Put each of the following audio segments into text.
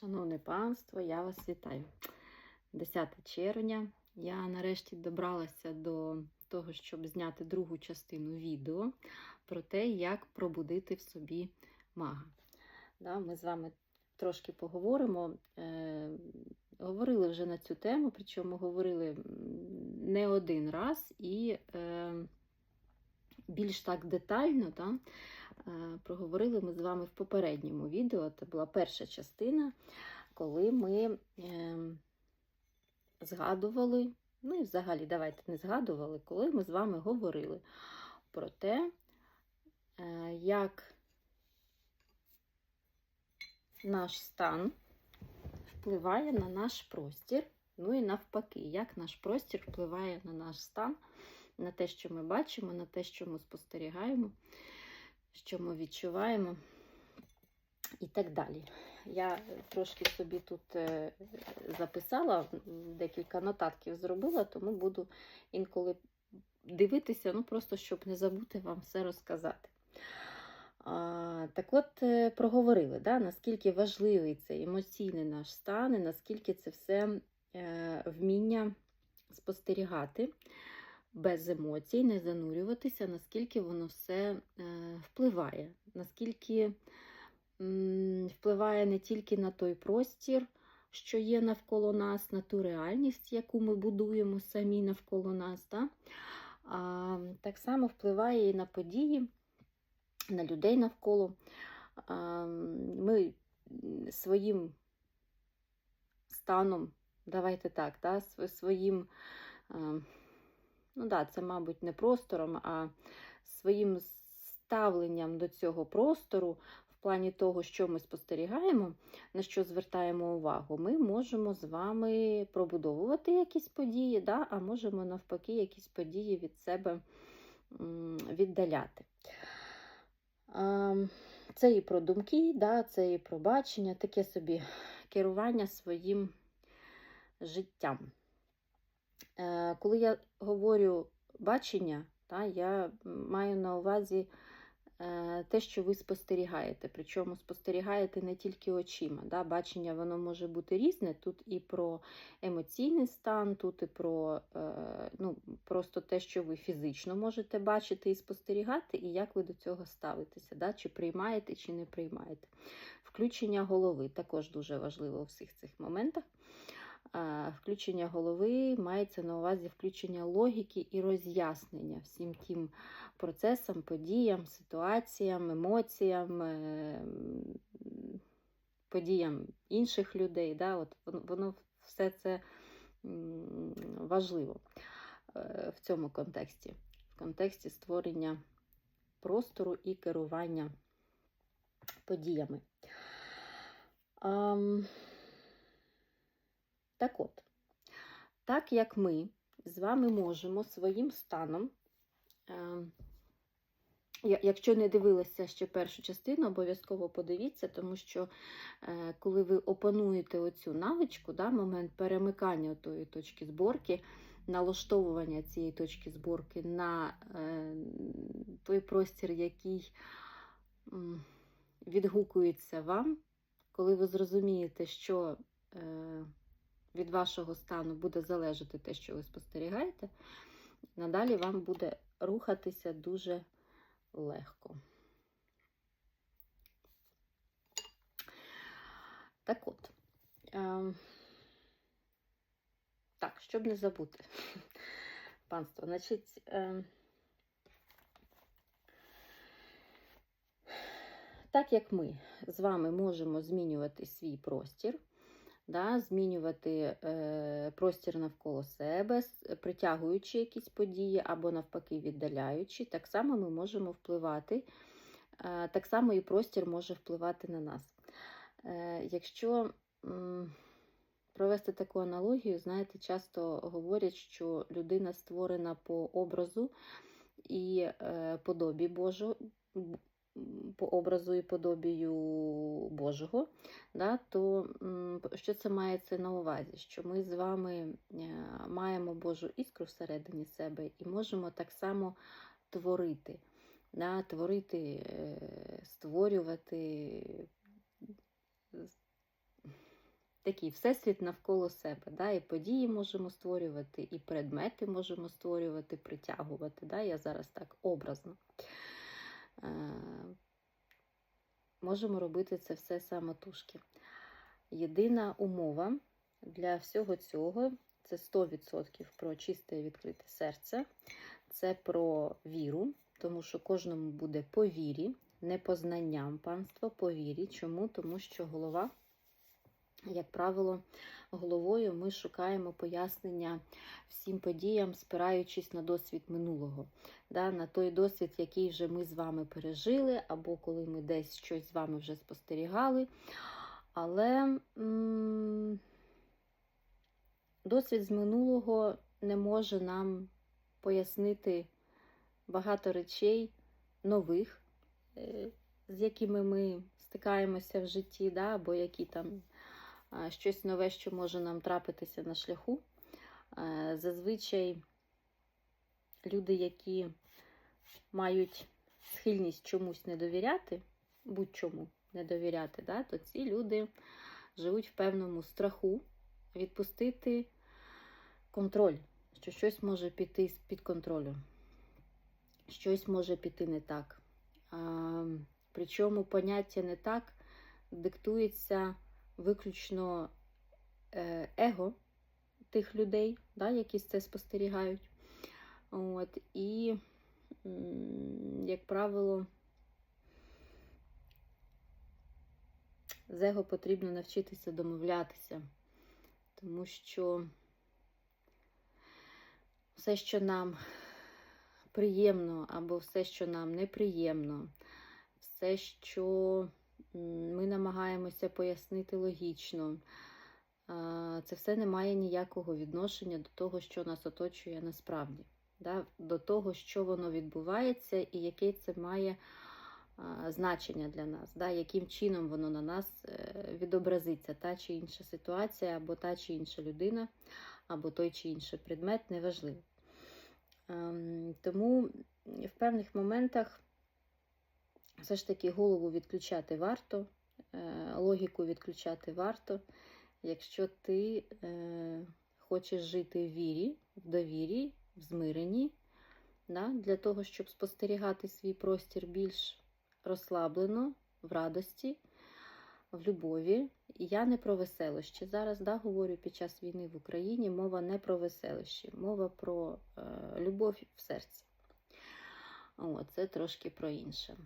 Шановне панство, я вас вітаю. 10 червня. Я нарешті добралася до того, щоб зняти другу частину відео про те, як пробудити в собі мага. Да, ми з вами трошки поговоримо. Е, говорили вже на цю тему, причому говорили не один раз і е, більш так детально. Да, проговорили ми з вами в попередньому відео. Це була перша частина, коли ми е, згадували, ну і взагалі, давайте не згадували, коли ми з вами говорили про те, е, як наш стан впливає на наш простір, ну і навпаки, як наш простір впливає на наш стан, на те, що ми бачимо, на те, що ми спостерігаємо, що ми відчуваємо і так далі. Я трошки собі тут е, записала, декілька нотатків зробила, тому буду інколи дивитися, ну просто щоб не забути вам все розказати. Так от, е, проговорили, да, наскільки важливий цей емоційний наш стан, і наскільки це все е, вміння спостерігати без емоцій, не занурюватися, наскільки воно все е, впливає, наскільки впливає не тільки на той простір, що є навколо нас, на ту реальність, яку ми будуємо самі навколо нас, да? а так само впливає і на події, на людей навколо. А, Ми своїм станом, давайте так, да, своїм, е, ну да, це, мабуть, не простором, а своїм ставленням до цього простору, в плані того, що ми спостерігаємо, на що звертаємо увагу, ми можемо з вами пробудовувати якісь події, да, а можемо навпаки якісь події від себе віддаляти. Це і про думки, да, це і про бачення, таке собі керування своїм життям. Е, Коли я говорю бачення, та, я маю на увазі е, те, що ви спостерігаєте. Причому спостерігаєте не тільки очима. Да? Бачення воно може бути різне. Тут і про емоційний стан, тут і про е, ну, просто те, що ви фізично можете бачити і спостерігати, і як ви до цього ставитеся, да? чи приймаєте, чи не приймаєте. Включення голови також дуже важливо у всіх цих моментах. Включення голови мається на увазі включення логіки і роз'яснення всім тим процесам, подіям, ситуаціям, емоціям, е, подіям інших людей. Да? От воно, все це важливо е, в цьому контексті, в контексті створення простору і керування подіями. Ам, Так от, так як ми з вами можемо своїм станом, е, якщо не дивилися ще першу частину, обов'язково подивіться, тому що е, коли ви опануєте оцю навичку, момент перемикання тої точки зборки, налаштовування цієї точки зборки на е, той простір, який відгукується вам, коли ви зрозумієте, що від вашого стану буде залежати те, що ви спостерігаєте, надалі вам буде рухатися дуже легко. Так от, е, так, щоб не забути, панство, значить, е, так як ми з вами можемо змінювати свій простір, да, змінювати е, простір навколо себе, притягуючи якісь події або навпаки віддаляючи, так само ми можемо впливати, е, так само і простір може впливати на нас. Е, якщо м, провести таку аналогію, знаєте, часто говорять, що людина створена по образу і е, подобі Божу, по образу і подобію Божого, да, то що це мається на увазі? Що ми з вами е, маємо Божу іскру всередині себе і можемо так само творити, да, творити, е, створювати, такий всесвіт навколо себе. Да? І події можемо створювати, і предмети можемо створювати, притягувати. Да? Я зараз так образно. Е, Можемо робити це все самотужки. Єдина умова для всього цього це 100% про чисте і відкрите серце, це про віру, тому що кожному буде по вірі, не по знанням панство, по вірі. Чому? Тому що голова, як правило, головою ми шукаємо пояснення всім подіям, спираючись на досвід минулого, да, на той досвід, який вже ми з вами пережили, або коли ми десь щось з вами вже спостерігали. Але м досвід з минулого не може нам пояснити багато речей нових, е, з якими ми стикаємося в житті, да, або які там щось нове, що може нам трапитися на шляху. Е, Зазвичай люди, які мають схильність чомусь не довіряти, будь-чому не довіряти, да, то ці люди живуть в певному страху відпустити контроль, що щось може піти з-під контролю, щось може піти не так. Причому поняття не так диктується виключно е, его тих людей, да, які це спостерігають. От, І, як правило, з его потрібно навчитися домовлятися, тому що все, що нам приємно, або все, що нам неприємно, все, що ми намагаємося пояснити логічно, це все не має ніякого відношення до того, що нас оточує насправді, да? до того, що воно відбувається і яке це має значення для нас, да? яким чином воно на нас е, відобразиться, та чи інша ситуація, або та чи інша людина, або той чи інший предмет, неважливо. Ем, тому в певних моментах все ж таки голову відключати варто, е, логіку відключати варто, якщо ти е, хочеш жити в вірі, в довірі, в змиренні, для того, щоб спостерігати свій простір більш розслаблено, в радості, в любові. Я не про веселощі. Зараз да, говорю під час війни в Україні мова не про веселощі, мова про е, любов в серці. О, це трошки про інше.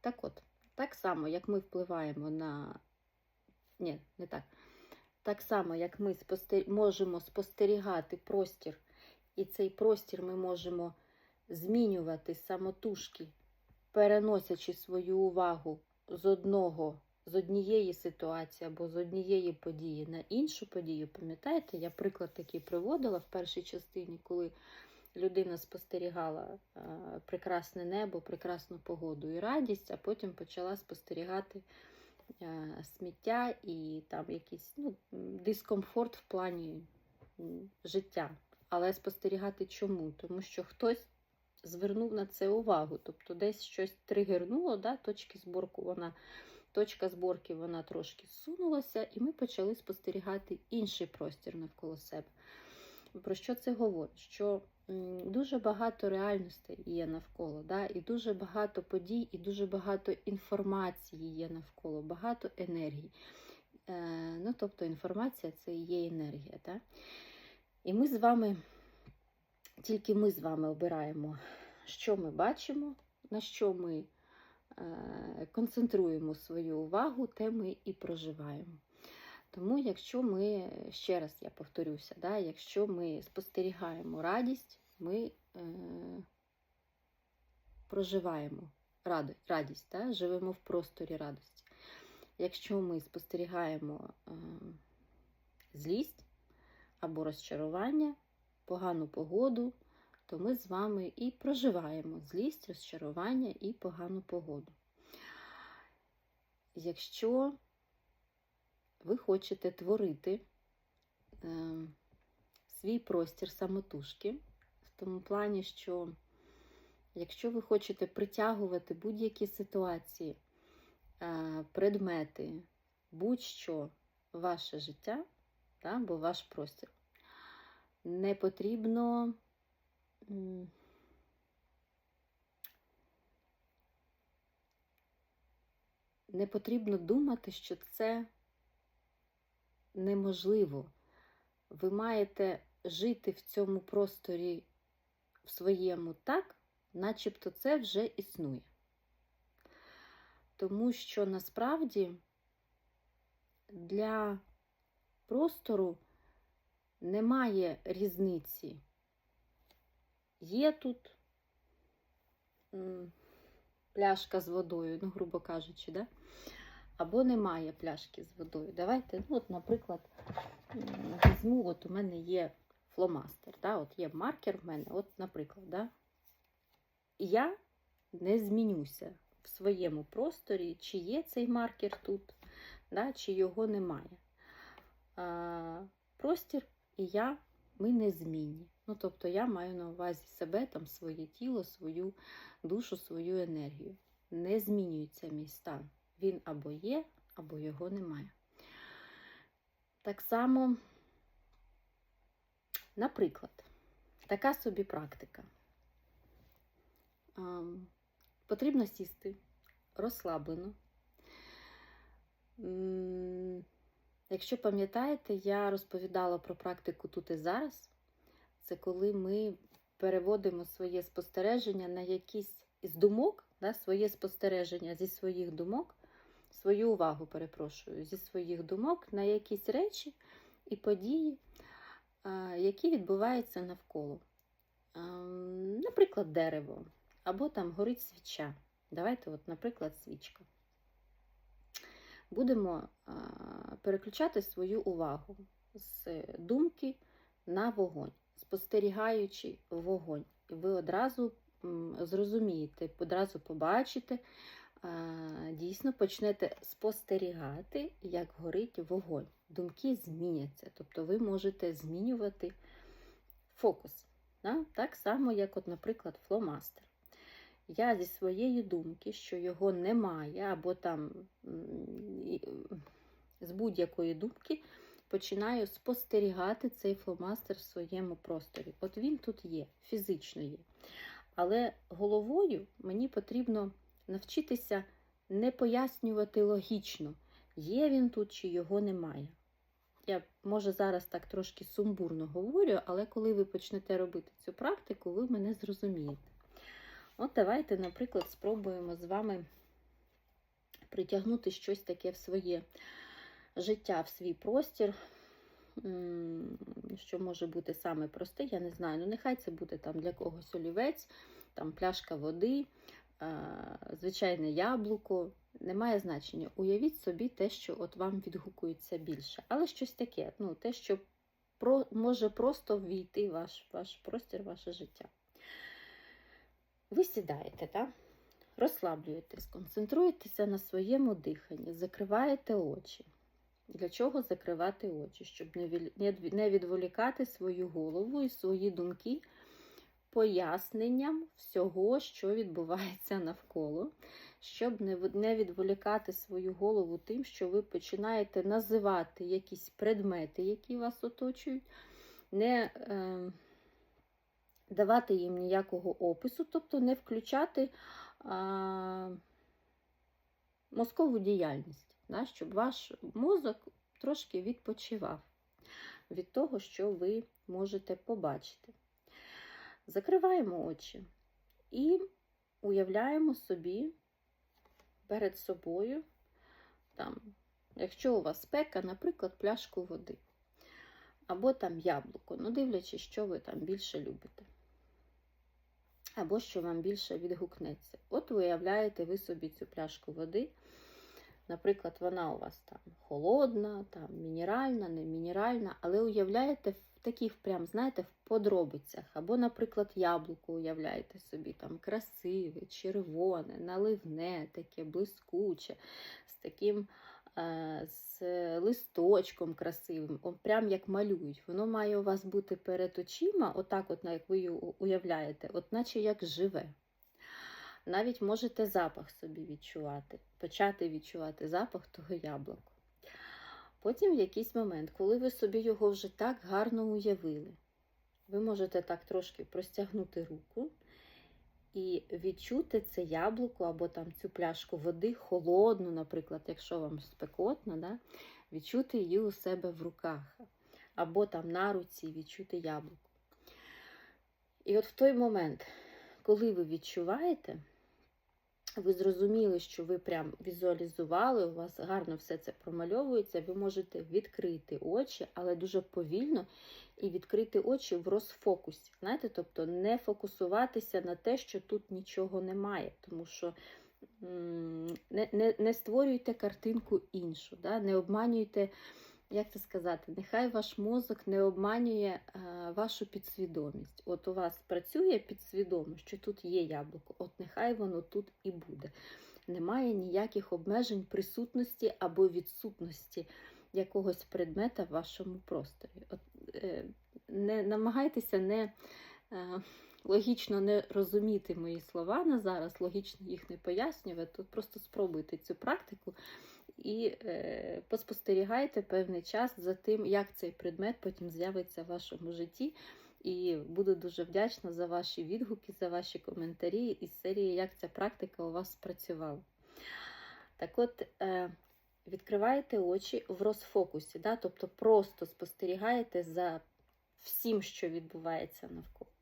Так от, так само, як ми впливаємо на. Ні, не так. Так само, як ми спостер... можемо спостерігати простір, і цей простір ми можемо змінювати самотужки, переносячи свою увагу з одного, з однієї ситуації або з однієї події на іншу подію. Пам'ятаєте, я приклад такий приводила в першій частині, коли людина спостерігала а, прекрасне небо, прекрасну погоду і радість, а потім почала спостерігати а, сміття і там якийсь ну, дискомфорт в плані життя. Але спостерігати чому? Тому що хтось звернув на це увагу. Тобто десь щось тригернуло, да, точки зборку вона, точка зборки вона трошки зсунулася, і ми почали спостерігати інший простір навколо себе. Про що це говорить? Що дуже багато реальностей є навколо, да? і дуже багато подій, і дуже багато інформації є навколо, багато енергії. Е, ну, Тобто інформація це і є енергія. Да? І ми з вами тільки ми з вами обираємо, що ми бачимо, на що ми е, концентруємо свою увагу, те ми і проживаємо. Тому, якщо ми, ще раз я повторюся, да, якщо ми спостерігаємо радість, ми е, проживаємо радість, да, живемо в просторі радості. Якщо ми спостерігаємо е, злість або розчарування, погану погоду, то ми з вами і проживаємо злість, розчарування і погану погоду. Якщо ви хочете творити е, свій простір самотужки, в тому плані, що якщо ви хочете притягувати будь-які ситуації е, предмети, будь-що ваше життя, да, або ваш простір, не потрібно. Не потрібно думати, що це неможливо. Ви маєте жити в цьому просторі в своєму так, начебто це вже існує. Тому що насправді для простору немає різниці. Є тут пляшка з водою, ну, грубо кажучи, да? Або немає пляшки з водою. Давайте, ну, от, наприклад, візьму, от у мене є фломастер, да? от є маркер в мене, от, наприклад, да? я не змінюся в своєму просторі, чи є цей маркер тут, да? чи його немає. А, простір і я, ми не змінні. Ну, тобто я маю на увазі себе, там, своє тіло, свою душу, свою енергію. Не змінюється мій стан. Він або є, або його немає. Так само, наприклад, така собі практика. Потрібно сісти розслаблено. Якщо пам'ятаєте, я розповідала про практику тут і зараз. Це коли ми переводимо своє спостереження на якісь із думок, да, своє спостереження зі своїх думок, свою увагу, перепрошую, зі своїх думок на якісь речі і події, які відбуваються навколо. Наприклад, дерево, або там горить свіча. Давайте, от, наприклад, свічка. Будемо переключати свою увагу з думки на вогонь, спостерігаючи вогонь. І ви одразу зрозумієте, одразу побачите, дійсно почнете спостерігати, як горить вогонь. Думки зміняться, тобто ви можете змінювати фокус. Да? Так само, як, от, наприклад, фломастер. Я зі своєї думки, що його немає, або там з будь-якої думки починаю спостерігати цей фломастер в своєму просторі. От він тут є, фізично є. Але головою мені потрібно навчитися не пояснювати логічно, є він тут чи його немає. Я, може, зараз так трошки сумбурно говорю, але коли ви почнете робити цю практику, ви мене зрозумієте. От давайте, наприклад, спробуємо з вами притягнути щось таке в своє життя, в свій простір, що може бути саме просте, я не знаю. Ну, нехай це буде там для когось олівець, там пляшка води, звичайне яблуко. Немає значення. Уявіть собі те, що от вам відгукується більше. Але щось таке, ну, те, що про, може просто ввійти в ваш, ваш простір, ваше життя. Ви сідаєте, так? розслаблюєтесь, концентруєтеся на своєму диханні, закриваєте очі. Для чого закривати очі? Щоб не відволікати свою голову і свої думки поясненням всього, що відбувається навколо, щоб не відволікати свою голову тим, що ви починаєте називати якісь предмети, які вас оточують, не е, давати їм ніякого опису, тобто не включати а, мозкову діяльність, да, щоб ваш мозок трошки відпочивав від того, що ви можете побачити. Закриваємо очі і уявляємо собі перед собою, там, якщо у вас спека, наприклад, пляшку води. Або там яблуко, ну дивлячись, що ви там більше любите. Або що вам більше відгукнеться. От уявляєте ви собі цю пляшку води. Наприклад, вона у вас там холодна, там мінеральна, не мінеральна, але уявляєте таких, прям, знаєте, в подробицях. Або, наприклад, яблуко уявляєте собі, там красиве, червоне, наливне, таке блискуче, з таким е, з листочком красивим, прям як малюють. Воно має у вас бути перед очима, отак, от, як ви його уявляєте, от наче як живе. Навіть можете запах собі відчувати, почати відчувати запах того яблука. Потім в якийсь момент, коли ви собі його вже так гарно уявили, ви можете так трошки простягнути руку і відчути це яблуко або там цю пляшку води холодну, наприклад, якщо вам спекотно, да? відчути її у себе в руках, або там на руці відчути яблуко. І от в той момент, коли ви відчуваєте, ви зрозуміли, що ви прям візуалізували, у вас гарно все це промальовується, ви можете відкрити очі, але дуже повільно і відкрити очі в розфокусі. Знаєте, тобто не фокусуватися на те, що тут нічого немає, тому що не не, не створюйте картинку іншу, да? не обманюйте, як це сказати, нехай ваш мозок не обманює а, вашу підсвідомість. От у вас працює підсвідомо, що тут є яблуко, от нехай воно тут і буде. Немає ніяких обмежень присутності або відсутності якогось предмета в вашому просторі. От, е, не Намагайтеся не. Е, логічно не розуміти мої слова на зараз, логічно їх не пояснювати, просто спробуйте цю практику і е, поспостерігайте певний час за тим, як цей предмет потім з'явиться в вашому житті. І буду дуже вдячна за ваші відгуки, за ваші коментарі із серії, як ця практика у вас спрацювала. Так от, е, відкриваєте очі в розфокусі, да? тобто просто спостерігаєте за всім, що відбувається навколо.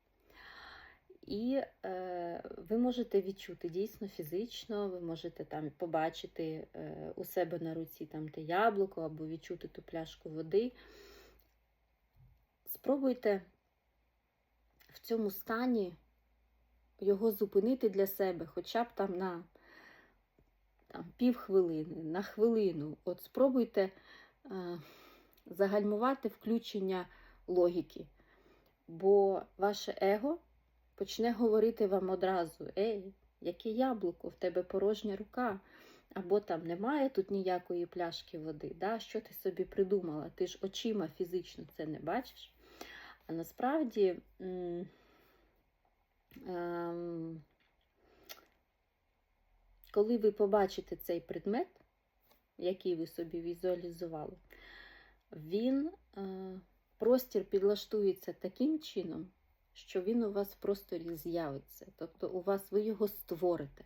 І е, ви можете відчути дійсно фізично, ви можете там побачити е, у себе на руці там те яблуко або відчути ту пляшку води. Спробуйте в цьому стані його зупинити для себе, хоча б там на там, півхвилини, на хвилину. От спробуйте е, загальмувати включення логіки, бо ваше его почне говорити вам одразу: Ей, яке яблуко, в тебе порожня рука, або там немає тут ніякої пляшки води. Да? Що ти собі придумала? Ти ж очима фізично це не бачиш. А насправді. Ем коли ви побачите цей предмет, який ви собі візуалізували, він, е, простір підлаштується таким чином, що він у вас в просторі з'явиться. Тобто у вас ви його створите.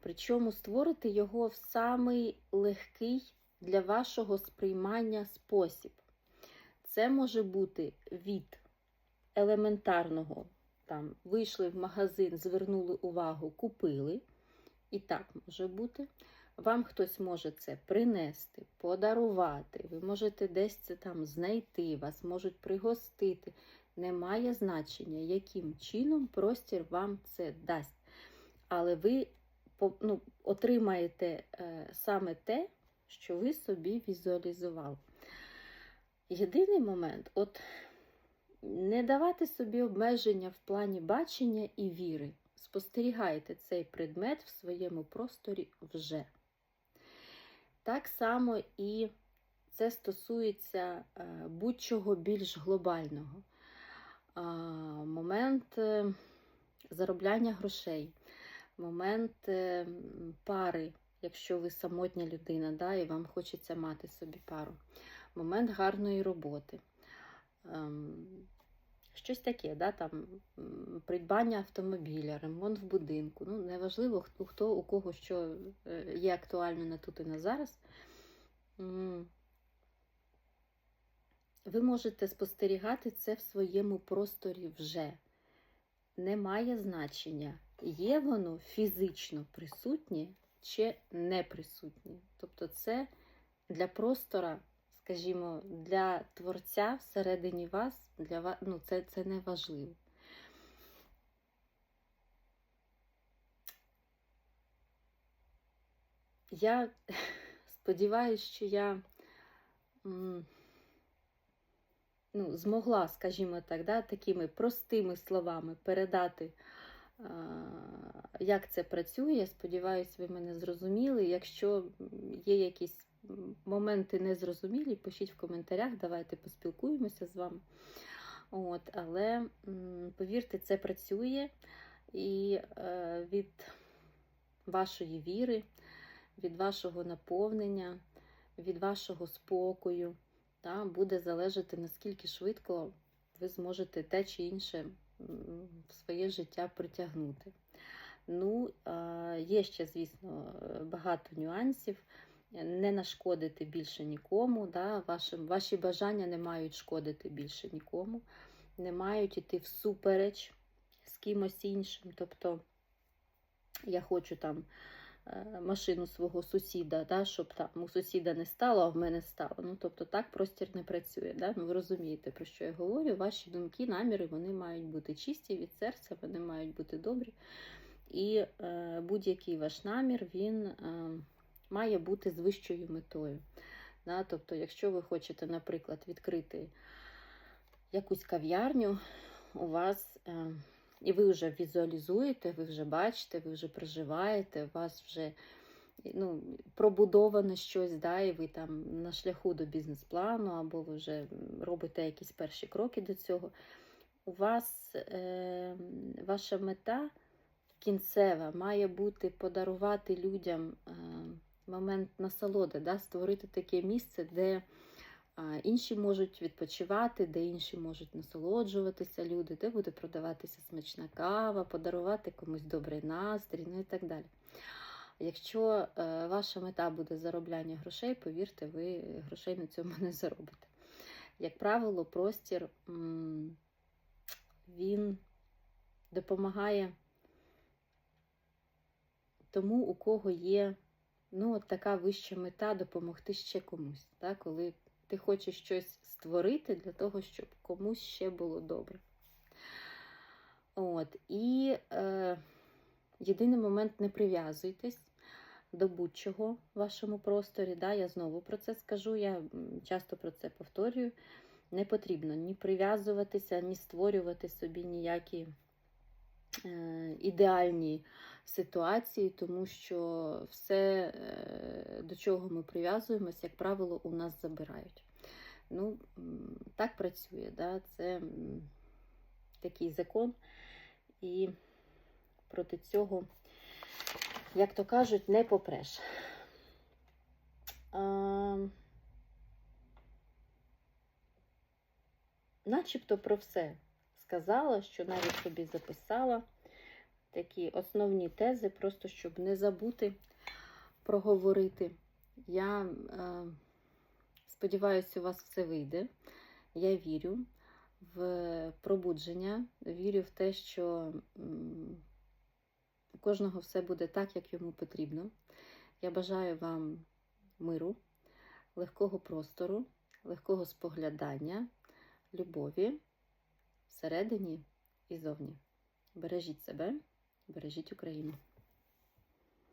Причому створите його в самий легкий для вашого сприймання спосіб. Це може бути від елементарного, там, вийшли в магазин, звернули увагу, купили. І так може бути. Вам хтось може це принести, подарувати, ви можете десь це там знайти, вас можуть пригостити. Немає значення, яким чином простір вам це дасть. Але ви ну, отримаєте е, саме те, що ви собі візуалізували. Єдиний момент от не давати собі обмеження в плані бачення і віри. Спостерігайте цей предмет в своєму просторі вже. Так само і це стосується е, будь-чого більш глобального. Момент е, заробляння грошей, момент е, пари, якщо ви самотня людина, да, і вам хочеться мати собі пару, момент гарної роботи. Ем, щось таке, да, там, придбання автомобіля, ремонт в будинку. Ну, Неважливо, хто, хто у кого що е, є актуально на тут і на зараз. Ви можете спостерігати це в своєму просторі вже. Немає значення, є воно фізично присутнє чи не присутнє. Тобто, це для простора скажімо, для творця всередині вас, для вас ну, це, це не важливо. Я сподіваюся, що я ну, змогла, скажімо так, да, такими простими словами передати, як це працює. Сподіваюсь, ви мене зрозуміли. Якщо є якісь моменти незрозумілі, пишіть в коментарях, давайте поспілкуємося з вами. От, Але повірте, це працює і е, від вашої віри, від вашого наповнення, від вашого спокою. Та, буде залежати, наскільки швидко ви зможете те чи інше в своє життя притягнути. Ну, є ще, звісно, багато нюансів. Не нашкодити більше нікому. Да? Ваші, ваші бажання не мають шкодити більше нікому, не мають іти всупереч з кимось іншим. Тобто я хочу там машину свого сусіда, да, щоб там у сусіда не стало, а в мене стало. Ну, тобто так простір не працює. Да? Ну, ви розумієте, про що я говорю. Ваші думки, наміри вони мають бути чисті від серця, вони мають бути добрі. І е, будь-який ваш намір, він е, має бути з вищою метою. Да? Тобто, якщо ви хочете, наприклад, відкрити якусь кав'ярню, у вас, е, і ви вже візуалізуєте, ви вже бачите, ви вже проживаєте, у вас вже ну, пробудоване щось, да, і ви там на шляху до бізнес-плану, або ви вже робите якісь перші кроки до цього. У вас е, ваша мета кінцева має бути подарувати людям е, момент насолоди, да, створити таке місце, де інші можуть відпочивати, де інші можуть насолоджуватися люди, де буде продаватися смачна кава, подарувати комусь добрий настрій, ну і так далі. Якщо е, ваша мета буде заробляння грошей, повірте, ви грошей на цьому не заробите. Як правило, простір він допомагає тому, у кого є ну, от така вища мета допомогти ще комусь. Так? Коли ти хочеш щось створити для того, щоб комусь ще було добре. От. І е, єдиний момент не прив'язуйтесь до будь-чого в вашому просторі. Да? Я знову про це скажу, я часто про це повторюю. Не потрібно ні прив'язуватися, ні створювати собі ніякі е, ідеальні ситуації, тому що все, е, до чого ми прив'язуємось, як правило, у нас забирають. Ну, так працює, да? це такий закон, і проти цього, як то кажуть, не попреш. А, начебто про все сказала, що навіть собі записала такі основні тези, просто щоб не забути проговорити. Я е, сподіваюся, у вас все вийде. Я вірю в пробудження, вірю в те, що у кожного все буде так, як йому потрібно. Я бажаю вам миру, легкого простору, легкого споглядання, любові всередині і зовні. Бережіть себе, бережіть Україну.